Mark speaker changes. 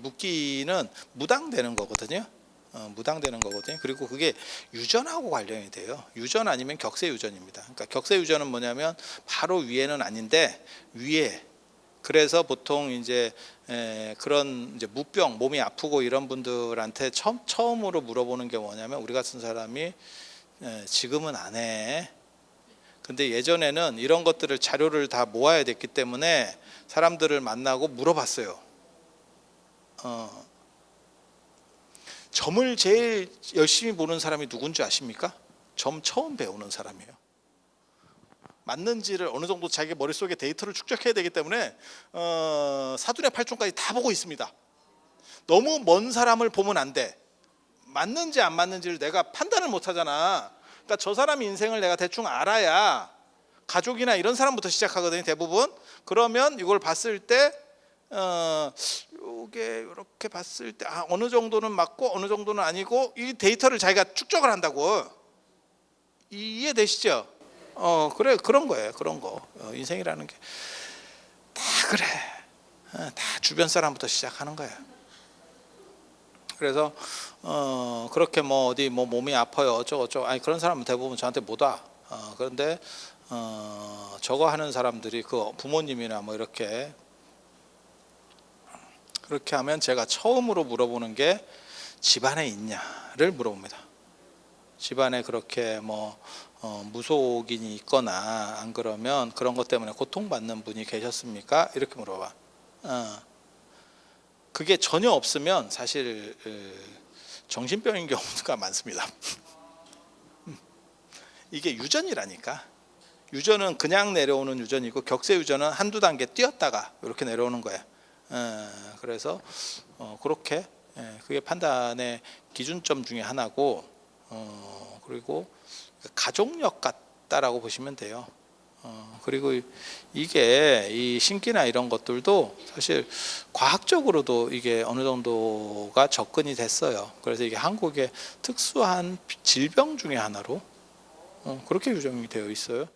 Speaker 1: 묻기는 무당되는 거거든요. 어, 무당되는 거거든요. 그리고 그게 유전하고 관련이 돼요. 유전 아니면 격세 유전입니다. 그러니까 격세 유전은 뭐냐면 바로 위에는 아닌데 위에 그래서 보통 이제 에, 그런 이제 무병 몸이 아프고 이런 분들한테 처음 처음으로 물어보는 게 뭐냐면 우리 같은 사람이 에, 지금은 안 해. 근데 예전에는 이런 것들을 자료를 다 모아야 됐기 때문에 사람들을 만나고 물어봤어요. 어, 점을 제일 열심히 보는 사람이 누군지 아십니까? 점 처음 배우는 사람이에요. 맞는지를 어느 정도 자기 머릿속에 데이터를 축적해야 되기 때문에 어, 사둔의 팔종까지 다 보고 있습니다. 너무 먼 사람을 보면 안 돼. 맞는지 안 맞는지를 내가 판단을 못 하잖아. 그러니까 저 사람 인생을 내가 대충 알아야 가족이나 이런 사람부터 시작하거든요. 대부분. 그러면 이걸 봤을 때 어, 요게 이렇게 봤을 때 아, 어느 정도는 맞고 어느 정도는 아니고 이 데이터를 자기가 축적을 한다고. 이- 이해되시죠? 어 그래 그런 거예요. 그런 거. 어, 인생이라는 게. 다 그래. 어, 다 주변 사람부터 시작하는 거예요. 그래서 어 그렇게 뭐 어디 뭐 몸이 아파요. 어쩌고 저쩌고. 아니 그런 사람은 대부분 저한테 못 와. 어, 그런데 어 저거 하는 사람들이 그 부모님이나 뭐 이렇게 그렇게 하면 제가 처음으로 물어보는 게 집안에 있냐를 물어봅니다. 집안에 그렇게 뭐 어, 무속인이 있거나 안 그러면 그런 것 때문에 고통받는 분이 계셨습니까? 이렇게 물어봐. 어. 그게 전혀 없으면 사실 어, 정신병인 경우가 많습니다. 음. 이게 유전이라니까. 유전은 그냥 내려오는 유전이고 격세 유전은 한두 단계 뛰었다가 이렇게 내려오는 거예요. 어, 그래서 어, 그렇게 예, 그게 판단의 기준점 중에 하나고 어, 그리고 가족력 같다라고 보시면 돼요. 어, 그리고 이게 이 신기나 이런 것들도 사실 과학적으로도 이게 어느 정도가 접근이 됐어요. 그래서 이게 한국의 특수한 질병 중에 하나로 어, 그렇게 규정이 되어 있어요.